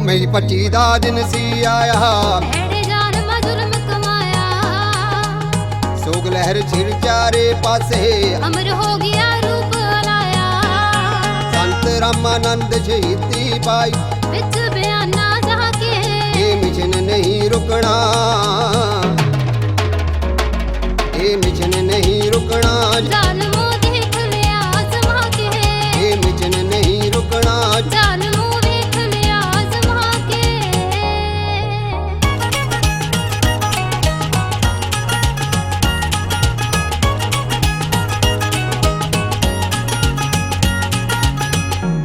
ਮਈ 25 ਦਾ ਦਿਨ ਸੀ ਆਇਆ। ਭੈੜੇ ਜਾਨ ਮਾ ਜ਼ੁਲਮ ਕਮਾਇਆ। ਸੋਗ ਲਹਿਰ ਛਿੜ ਚਾਰੇ ਪਾਸੇ। ਅਮਰ ਹੋ ਗਿਆ ਰੂਪ ਲਾਇਆ ਸੰਤ ਰਾਮਾਨੰਦ ਸ਼ਹੀਦੀ ਪਾਈ। ਵਿੱਚ ਬਿਆਨਾ ਜਾ ਕੇ ਇਹ ਮਿਸ਼ਨ ਨਹੀਂ ਰੁਕਣਾ।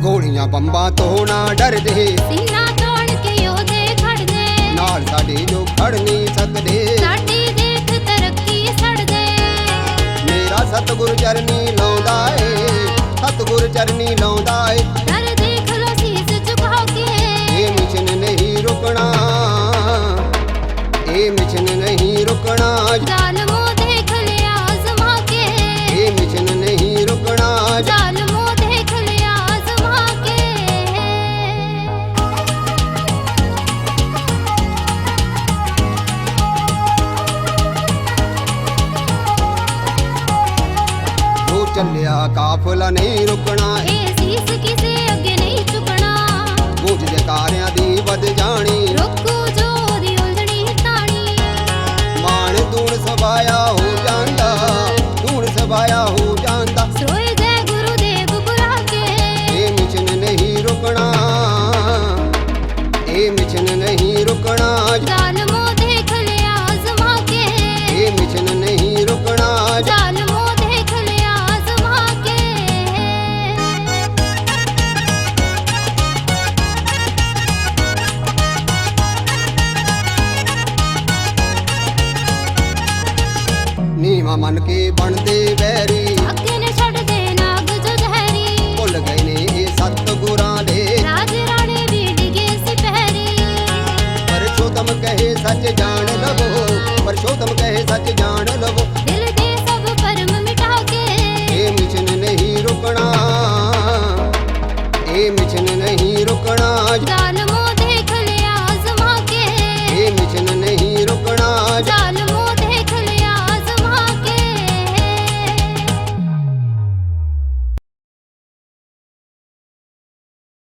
ਗੋਲੀਆਂ ਬੰਬਾਂ ਤੋਂ ਨਾ ਡਰਦੇ। ਸੀਨਾ ਤੋੜ ਕੇ ਯੋਧੇ ਖੜਦੇ ਨਾਲ ਸਾਡੇ ਜੋ ਖੜ ਨਹੀਂ ਸਕਦੇ। ਸਾਡੀ ਦੇਖ ਤਰੱਕੀ ਸੜਦੇ। ਮੇਰਾ ਸਤਿਗੁਰ ਚਰਨੀ ਲਾਉਂਦਾ ਏ ਸਤਿਗੁਰ ਚਰਨੀ ਲਾਉਂਦਾ ਏ। ਡਰ ਦੇਖ ਲੋ ਸੀਸ ਝੁਕਾ ਕੇ। ਇਹ ਮਿਸ਼ਨ ਨਹੀਂ ਰੁਕਣਾ ਇਹ ਮਿਸ਼ਨ ਚੱਲਿਆ ਕਾਫਲਾ ਨਹੀਂ ਰੁਕਣਾ। ਇਹ ਸੀਸ ਕਿਸੇ ਨੀਵਾ ਮੰਨ ਕੇ ਬਣਦੇ ਵੈਰੀ। ਅੱਗੇ ਨੇ ਛੱਡਦੇ ਨਾਗ ਜੋ ਜ਼ਹਿਰੀ ਭੁੱਲ ਗਏ ਨੇ ਇਹ ਸਤਿਗੁਰਾਂ ਦੇ। ਰਾਜ ਰਾਣੇ ਵੀ ਡਿਗੇ ਸੀ ਪਹਿਰੀ। ਪਰ ਛੋਤਮ ਕਹੇ ਸੱਚ ਜਾਣ